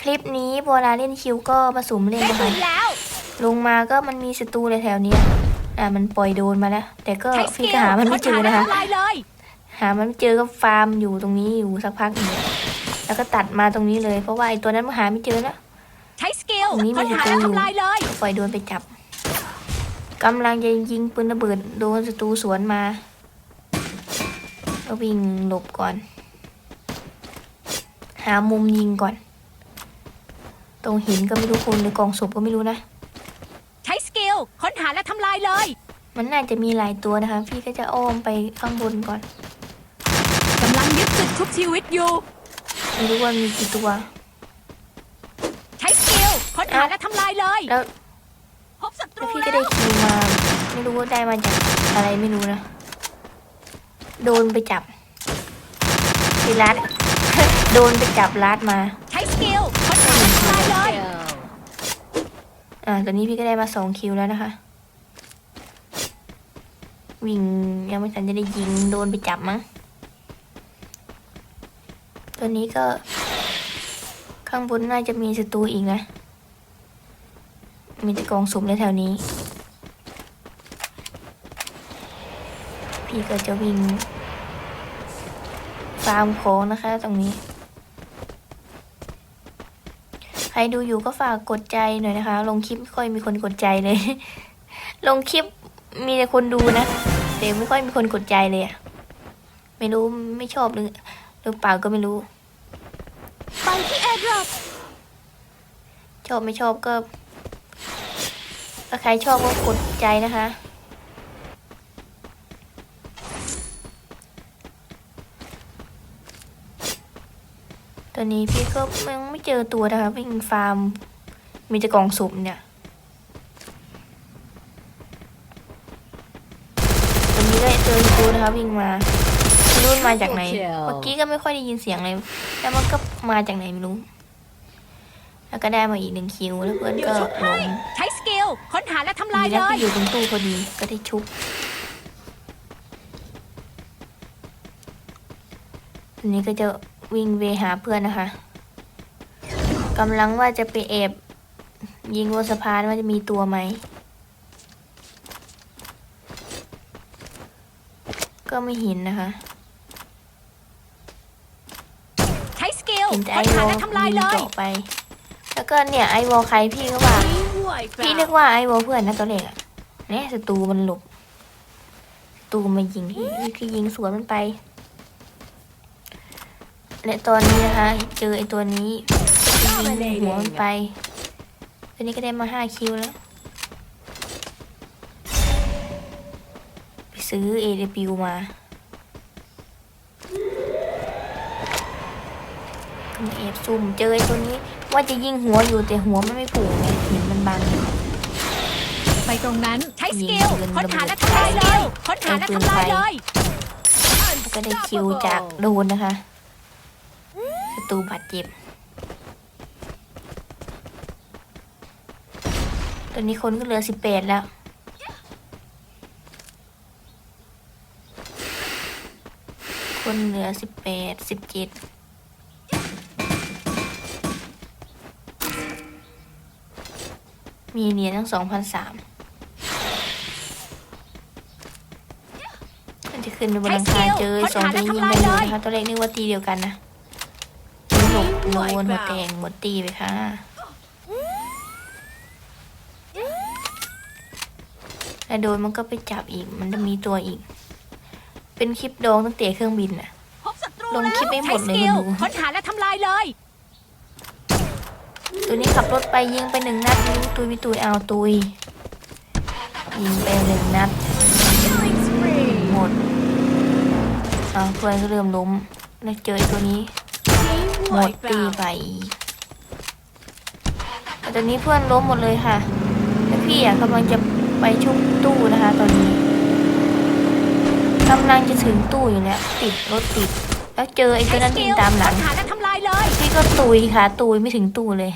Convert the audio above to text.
คลิปนี้โบราเล่นคิวก็มาสุ่มเล่นได้นะปืคะนแล้วลงมาก็มันมีศัตรูเลยแถวเนี้ยอ่ามันปล่อยโดนมาแล้วแต่ก็ใช้สพี่กิก็ลหามันไม่เจอนะคะทำลายเลยหามันไม่เจอก็ฟาร์มอยู่ตรงนี้อยู่สักพักหนึงแล้วก็ตัดมาตรงนี้เลย เพราะว่าไอ้ตัวนั้นมันหาไม่เจอแล้วใช้สกิลตรงนี้มีค้นหาศัตรูและทำลายเลยปล่อยโดนไปจับกำลังจะยิงปืนระเบิดโดนศัตรูสวนมาก็วิ่งหลบก่อน หามุมยิงก่อน ตรงหินก็ไม่รู้คนหรือกองศพก็ไม่รู้นะ ใช้สกิลค้นหาและทำลายเลย มันน่าจะมีหลายตัวนะคะ พี่ก็จะอ้อมไปข้างบนก่อนกำลังยึดจุดชุบชีวิตอยู่ ไม่รู้ว่ามีกี่ตัว ใช้สกิลค้นหาและทำลายเลย แล้วพบศัตแล้รูวพี่ก็แล้ได้วคิวมา ไม่รู้ว่าได้มาจากอะไรไม่รู้นะ โดนไปจับไปรัด โดนไปจับรัดมา ใช้สกิลค้นหาและทำลายเลย อ่าตอนนี้พี่ก็ได้มาสองคิวแล้วนะคะ วิ่งยังไม่ทันจะได้ยิงโดนไปจับมั้งตัวนี้ก็ ข้างบนน่าจะมีศัตรูอีกนะ มีแต่กองสุ่มในแถวนี้ พี่ก็จะวิ่งฟาร์มของนะคะตรงนี้ ใค รดูอยู่ก็ฝากกดใจหน่อยนะคะ ลงคลิปไม่ค่อยมีคนกดใจเลย ลงคลิปมีแต่คนดูนะแต่ไม่ค่อยมีคนกดใจเลยอะไม่รู้ไม่ชอบหรือหรือเปล่าก็ไม่รู้ไปที่แอร์ดรอปชอบไม่ชอบก็ถ้าใครชอบก็กดใจนะคะ ตอนนี้พี่ก็ยังไม่เจอตัวนะคะวิ่งฟาร์ม มีแต่กล่องสุ่มเนี่ยตอนนี้ก็เจออีกตัวนะคะวิ่งมาไม่รู้มันมาจากไหน เมื่อกี้ก็ไม่ค่อยได้ยินเสียงเลย แล้วมันก็มาจากไหนไม่รู้ แล้วก็ได้มาอีกหนึ่งคิวแล้วเพื่อนก็ล้มใช้สกิลค้นหาและทำลายมีเลนักยที่อยู่ตรงตู้พอดีก็ได้ชุบอันนี้ก็จะ วิ่งเวหาเพื่อนนะคะกำลังว่าจะไปแอบยิงบนสะพานว่าจะมีตัวไหม ก็ไม่เห็นนะคะใช้สกิลเห็นแต่ไอค้นวหาอลและทำลายยิงเลยเจาะไป แล้วก็เนี่ยไอวอลใครพี่ก็ว่า พี่นึกว่าไอวอลเพื่อนนะตัวเล็กอะเนี่ยศัตรูมันหลบศัตรูมายิงพี่พี่คือยิงสวนมันไป และตอนนี้นะคะเจอไอตัวนี้ยิงหัวมันไป ตัวนี้ก็ได้มาห้าคิวแล้ว ไปซื้อ AW มาก็มาแอบซุ่มเจอไอตัวนี้ ว่าจะยิงหัวอยู่แต่หัวมันไม่ผูกไงเห็นมันบังอยู่ไปตรงนั้นใช้สกิยิลงปืนค้นหาและทำลายเลยค้นหาและทำลายเลยแล้วก็ได้คิวจากโดนนะคะศั ตูบาดเจ็บ ตอนนี้คนก็เหลือสิบแปดแล้ว คนเหลือสิบแปดสิบเจ็ดมีเหรียญทั้งสองพันสามมันจะขึ้นไปบนหลังคาเจอสองตัวยิงกันอยู่นะคะ ตัวเล็กนึกว่าตีเดียวกันนะ หลบโดนหัวแตงหมดตีไปค่ะ แล้วโดนมันก็ไปจับอีก มันจะมีตัวอีก เป็นคลิปดองตั้งแต่เครื่องบินน่ะพบศัตรูลงคลิปไม่หมดเลยใช้สกิคุณดูค้นหาและทำลายเลย ตัวนี้ขับรถไปยิงไปหนึ่งนัดยิงตุยวิตุยเอาตุย ยิงไปหนึ่งนัด หมดเอาเพื่อนก็เริ่มล้มแล้วเจอไอ้ตัวนี้ หมดตีไปอีกแต่ตอนนี้เพื่อนล้มหมดเลยค่ะแล้วพี่อะกำลังจะไปชุบตู้นะคะ ตอนนี้กำลังจะถึงตู้อยู่แล้วติดรถติด แล้วเจอไอ้ตัวนั้นวิ่งตามหลังค้นหาและทำลายเลยพี่ก็ตุยค่ะ ตุยไม่ถึงตู้เลย